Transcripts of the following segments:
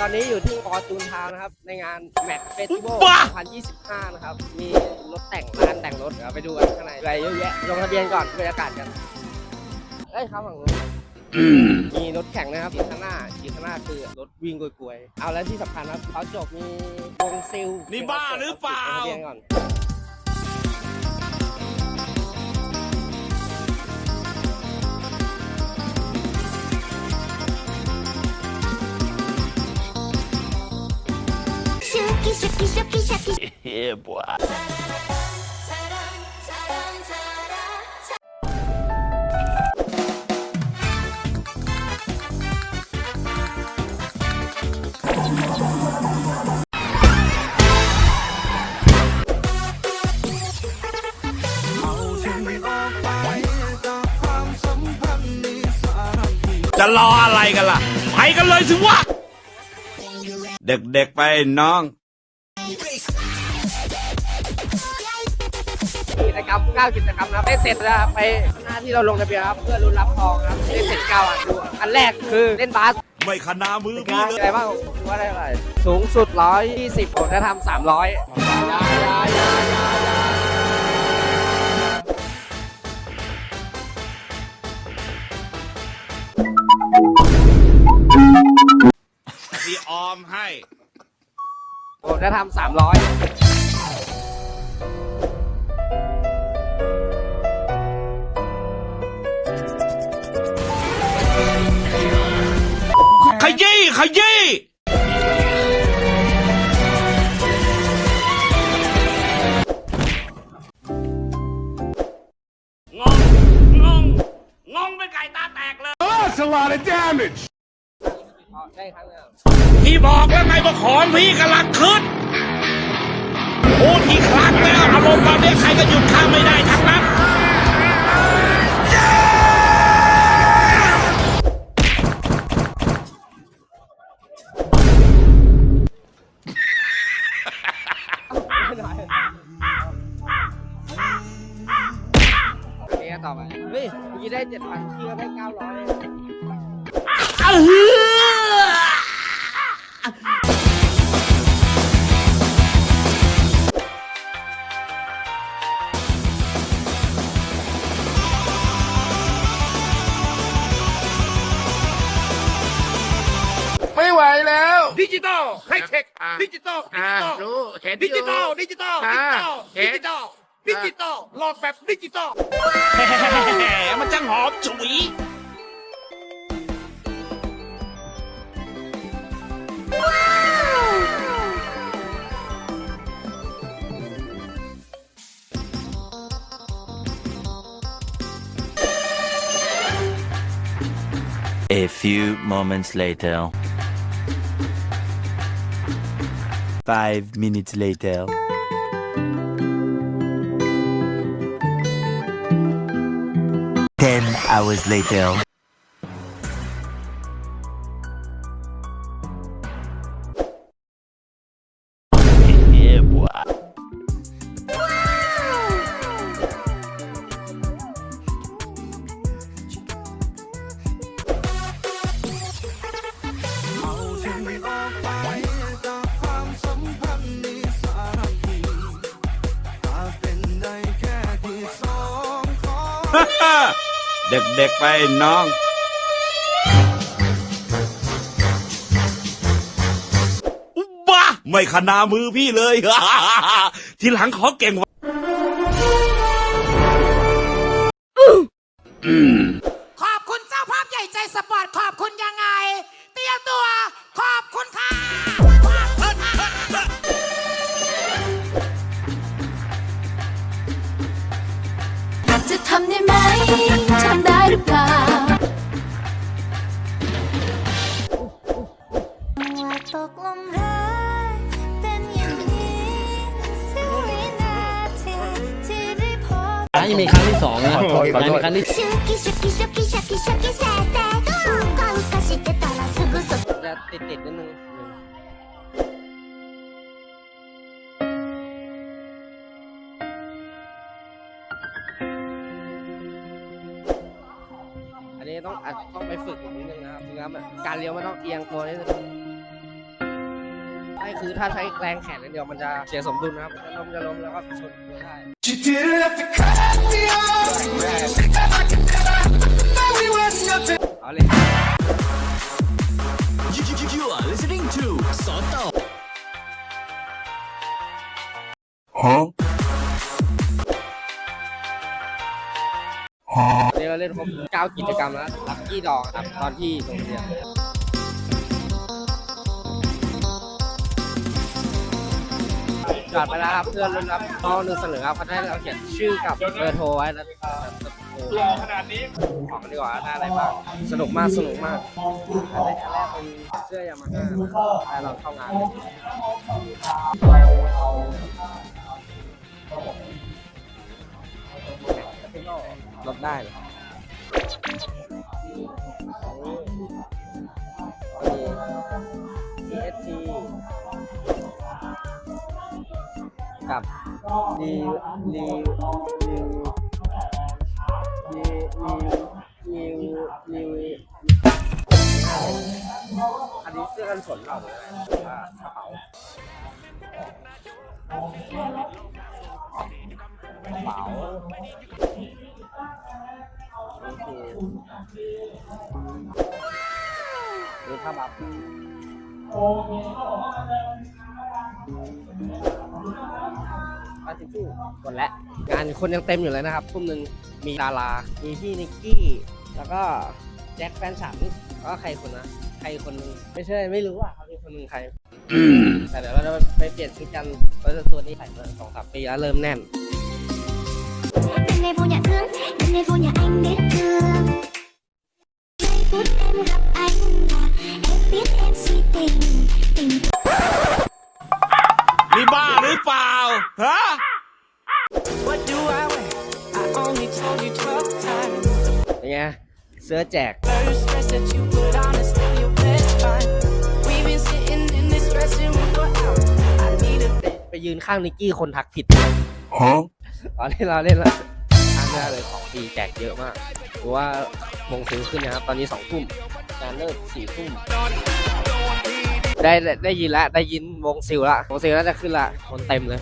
ตอนนี้อยู่ที่ฟอร์จูนทาวนะครับ ในงานแมทเฟสติวัลบ้า2025 นะครับ มีรถแต่งร้านแต่งรถเดี๋ยวไปดูกันข้างในอะไรเยอะแยะลงทะเบียนก่อนบรรยากาศกัน เอ้ยครับฝั่งนู้นมีรถแข่งนะครับจีข้างหน้าจีข้างหน้าคือรถวิ่งกลวยๆ เอาแล้วที่สำคัญครับเขาจบมีวงซิล นี่บ้าหรือเปล่า ลงทะเบียนก่อน 쇼키 쇼키 쇼키 쇼키 예 뭐야จะรออะไรกันล่ะ ไปกันเลยสิวะ เด็กๆไปน้อง กิจกรรม 9 กิจกรรมนะครับได้เสร็จแล้วครับไปข้างหน้าที่เราลงทะเบียนครับเพื่อรุ้นรับทองครับได้เสร็จ9อันดูอันแรกคือเล่นบาสไม่ขนามือเป็นพี่ไงเลยอะไรบ้างคิดว่าได้อะไรสูงสุด 120ผมจะทำ300พี่ออมให้ผมจะทำ300 ยี้ขยี้งง งง งงเป็นไก่ตาแตกเลย That's a lot of damage. อ๋อได้ครั้งเดียวพี่บอกแล้วไงว่าของพี่กำลังขึ้นโอ้ทีครั้งแล้วอารมณ์ตอนนี้ใครก็หยุดข้ามไม่ได้ทั้งนั้น ดิจิตอลไฮเทคดิจิตอลดิอ่าจิตอลรู้เห็นดิจิตอลดิจิตอลดิจิตอลเห็ดิน จิตอลดิจิตอลหลอดแบบดิจิตอล แหมมันจังหอมฉุย A few moments later. Five minutes later. Ten hours later. น้องบ้าไม่ขนามือพี่เลย ทีหลังขอเก่งว่ ยังมีครั้งที่สองนะยังมีครั้งที่ シュキシュキシュキシャキシャキせてうかうかしてたらすぐそ จะติดติดๆนิดนึงอันนี้ต้องอาจต้องไปฝึกนิดนึงนะครับถึงแล้วมันการเลี้ยวมันต้องเอียงตัวนิดนึง ช่คือถ้าใช้แรงแขนอย่างเดียวมันจะเสียสมดุลนะครับจะล้มจะล้มแล้วก็ชนตัวได้ You didn't have to cut me off. Like I said, I thought we were nothing. เอาเลย You are listening to สอนต่อ Huh? วันนี้เราเล่นครบ9กิจกรรมแล้วลักกี้ดองครับตอนที่โรงเรียน จอดไปแล้วครับเพื่อนรุ่นรับน้องหนึ่งเสนอครับเขาให้เราเขียนชื่อกับเบอร์โทรไว้แล้วก็รอขนาดนี้ของดีกว่าได้อะไรบ้างสนุกมากสนุกมากอันแรกอันแรกเป็นเสื้อยามาฮ่าให้เราเข้างานเลยลดได้เลย CST กับรีรีรีรีรีรีรีอันนี้เสื้อกันฝนเราหรืออะไรหรือว่ากระเป๋ากระเป๋าโอเคนี่ผ้าบัฟ ปาติจูหมดแล้วงานคนยังเต็มอยู่เลยนะครับทุ่มหนึ่งมีดารา มีพี่นิกกี้ แล้วก็แจ็คแฟนฉันแล้วก็ใครคนนะ ใครคนหนึงไม่ใช่ไม่รู้อะเขาเป็นคนหนึ่งใคร แต่เดี๋ยวเราจะไปเปลี่ยนชุดกันเพราะตัวนี้ใส่มาสองสามปีแล้วเริ่มแน่น Đêm nay vô nhà thương, đêm nay vô nhà anh biết thương Giây phút em gặp anh là em biết em si tình Tình นี่บ้าหรือเปล่า ฮะ What do I wear? I only told you 12 times. เป็นไงเสื้อแจก First dress that you put on is still your best find. We've been sitting in this dressing room for hours. I need a ไปไปยืนข้างนิกกี้คนทักผิด Huh? ตอนนี้เราเล่นแล้วทานได้เลยของฟรีแจกเยอะมากเพราะว่าวงซื้อขึ้นนะครับ ตอนนี้สองทุ่มงานเลิกสี่ทุ่มได้ได้ได้ยินแล้วได้ยินวงซิลละวงซิลน่าจะขึ้นละคนเต็มเลย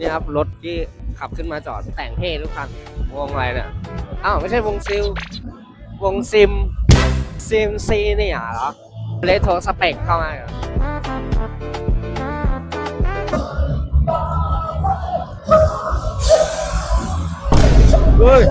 นี่ครับรถที่ขับขึ้นมาจอดแต่งเท่ทุกคันวงอะไรเนี่ยอ้าวไม่ใช่วงซิลวงซิมซิมซีนี่ยเหรอเลโทสเปกเข้ามาเหรอเฮ้ย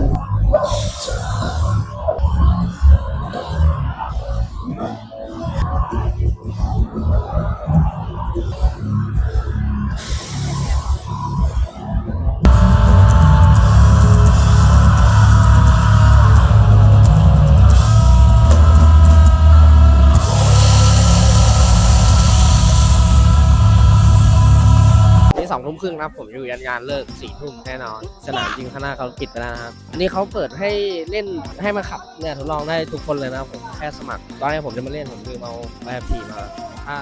ผมอยู่ยันงานเลิกสี่ทุ่มแน่นอน สนามจริงข้างหน้าเขาปิดไปแล้วนะครับอันนี้เขาเปิดให้เล่นให้มาขับเนี่ยทดลองได้ทุกคนเลยนะครับผมแค่สมัคร ตอนนี้ผมจะมาเล่นผมลืมเอาใบขับขี่มาถ้า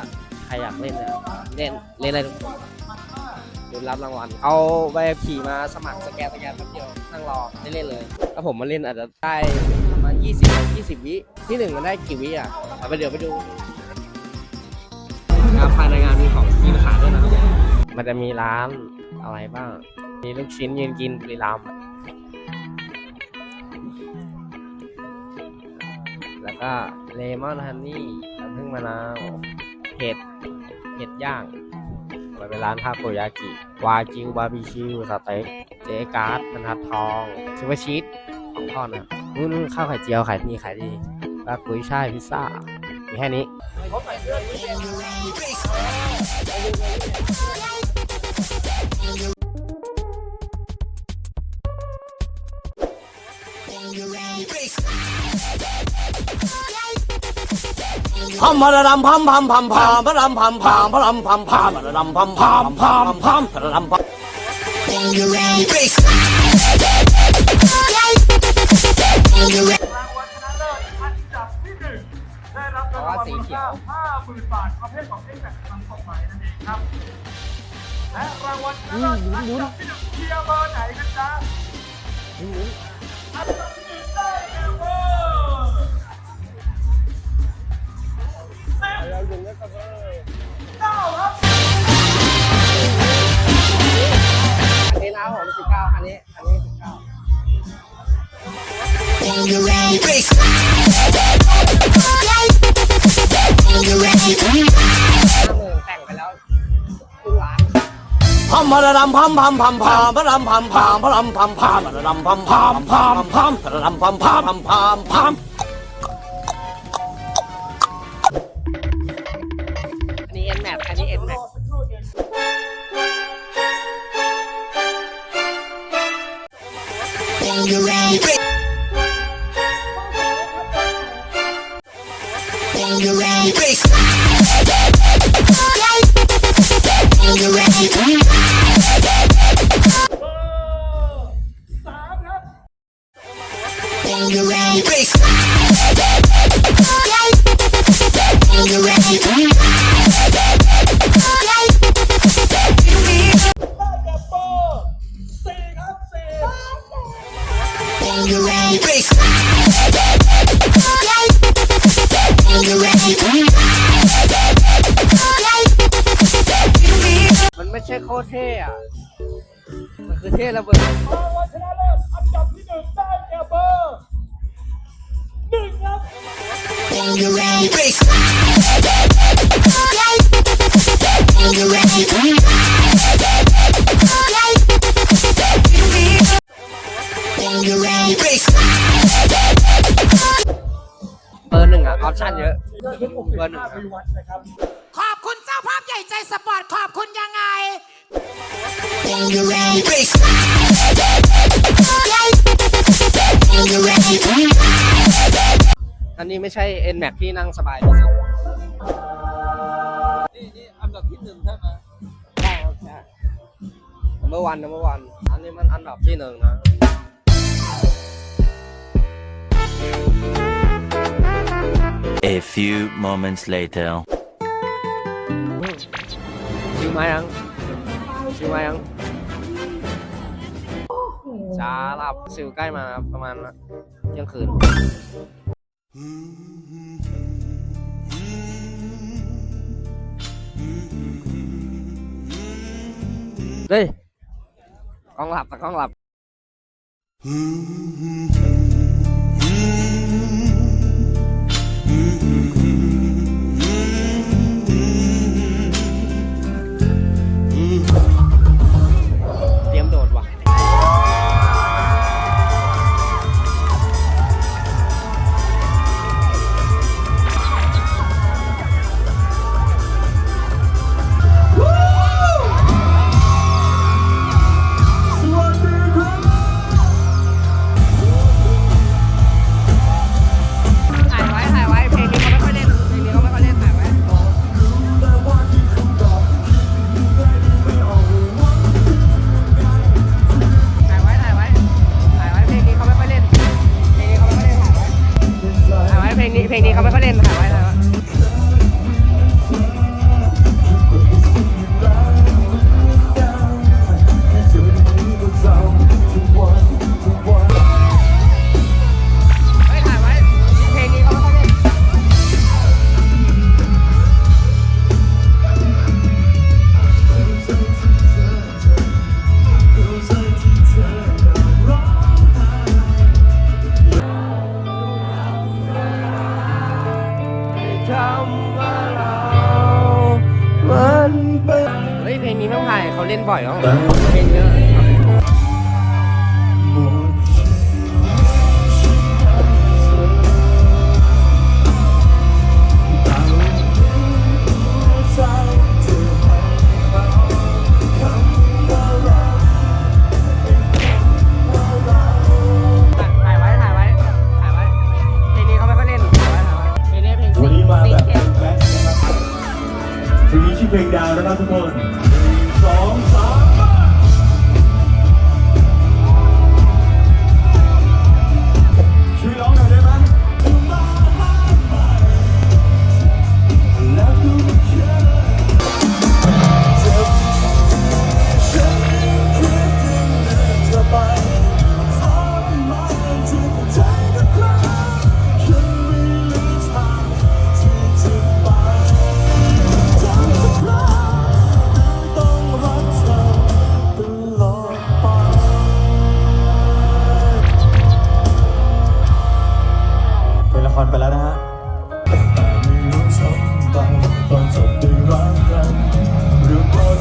ใครอยากเล่นเนี่ยเล่นเล่นได้ทุกคนรุนรับรางวัล เอาใบขับขี่มาสมัครสแกนสแกนแป๊บเดียวนั่งรอได้เล่นเลย ถ้าผมมาเล่นอาจจะได้ประมาณ20 20 วิที่หนึ่งมันได้กี่วิอะเอาไปเดี๋ยวไปดูครับภายในงานมีของกินขายด้วยนะครับ มันจะมีร้าน อะไรบ้าง มีลูกชิ้นยืนกินบุรีรัมย์แล้วก็เลมอนฮันนี่น้ำผึ้งมะนาวเห็ด เห็ดย่างมันเป็นร้านทาโกยากิ วากิวบาร์บีคิวสเต็กเจ๊การ์ดบรรทัดทองซูเปอร์ชีสของทอดนะนู่นข้าวไข่เจียวขายดีขายดีปลากุยช่ายพิซซ่ามีแค่นี้ พัมพระดำพัมพัมพัมพามพะรำพัมพามพะรำพัมพามพระดำพัมพามพามพามพะระดำพัมเพราะว่าสีเขียว50,000บาทประเภทของเอ็กแบกทางกฎหมายนั่นเองครับ และรางวัลชนะเลิศอันดับที่หนึ่งเชียร์เบอร์ไหนกันจ๊ะอัน พัมพะระดำพัมพัมพัมพามพะรำพัมพามพะรำพัมพามพระดำพัมพามพามพามพระดำพัมพามพัมพามพามอันนี้เอ็นแมทอันนี้เอ็นแมร คตรเท่อะมันคือเท่ระเบิดรางวัลชนะเลิศอันดับที่หนึ่งได้แก่เบอร์หนึ่งครับ เบอร์หนึ่งอะออปชั่นเยอะเรื่องที่ผมเบอร์หนึ่งภาพครับวิวัฒนะครับขอบคุณเจ้าภาพใหญ่ใจสปอร์ต ขอบคุณยังไง อันนี้ไม่ใช่เอ็นแม็กที่นั่งสบายที่สุดนี่นี่อันดับที่หนึ่งใช่ไหมใช่ครับใช่ number one number one อันนี้มันอันดับที่หนึ่งนะ A few moments later. ชิวมายัง ชิวมายังช้าหลับซิวใกล้มาครับประมาณเที่ยงคืน เฮ้ยกล้องหลับแต่กล้องหลับ ถ่าย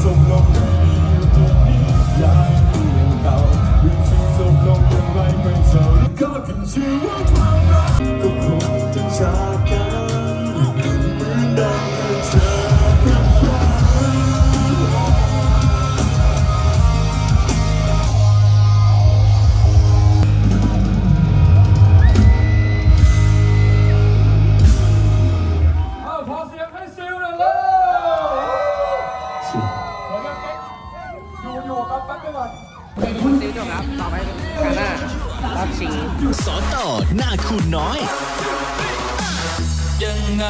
จบลงในอยู่ตรงนี้อย่างเก่าหรือที่จบลงอย่างไรไม่เจอก็ขึ้นชื่อว่า รอบชิง สอนต่อหน้าคุณน้อย ยังไง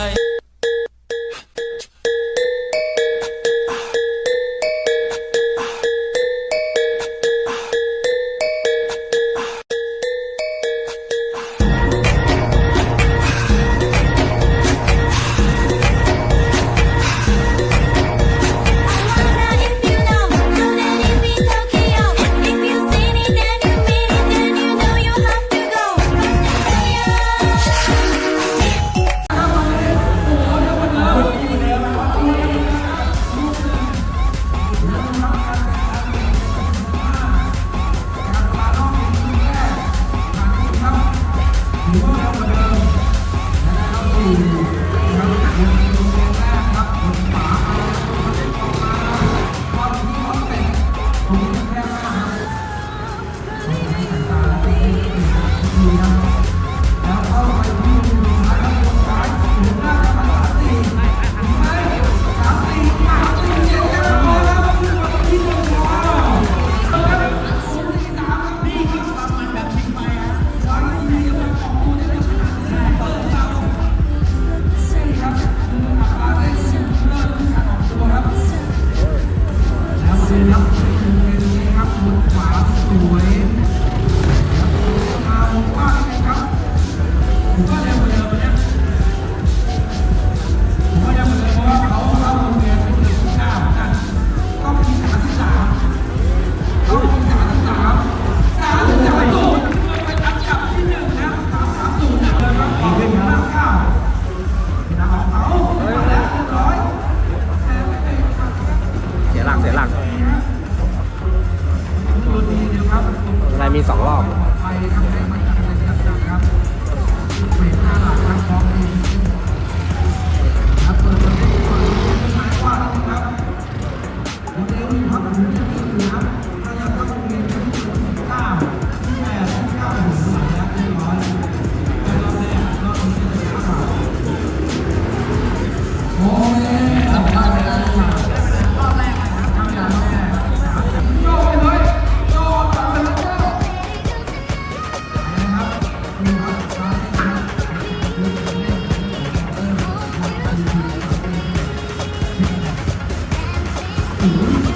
สองรอบ Mm-hmm.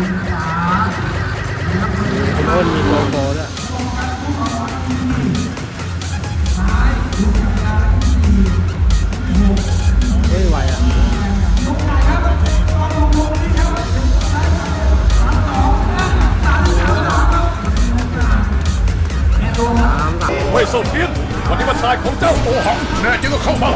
โน่นมีโกโก้ด้วยเฮ้ยโซเฟียนวันนี้วันตายของเจ้าโอหังแน่จริงก็เข้ามา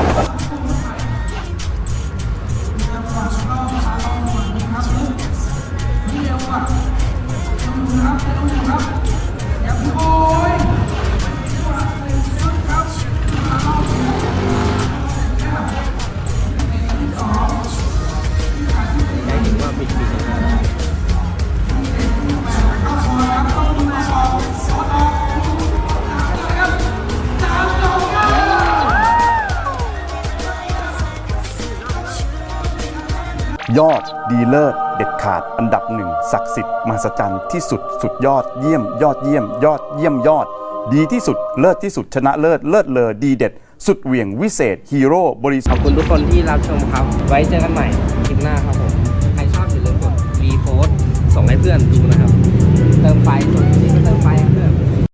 ยอดดีเลิศเด็ดขาดอันดับหนึ่งศักดิ์สิทธิ์มหัศจรรย์ที่สุดสุดยอดเยี่ยม ยอดเยี่ยม ยอดเยี่ยมยอด ดีที่สุดเลิศที่สุดชนะเลิศเลิศเลอดีเด็ด สุดเหวี่ยงวิเศษ ฮีโร่บริขษัอบคุณทุกคนที่รับชมครับ ไว้เจอกันใหม่คลิปหน้าครับผม ใครชอบอย่าลืมกดรีโพสต์ส่งให้เพื่อนดูนะครับ เติมไฟส่วนที่เติมไฟ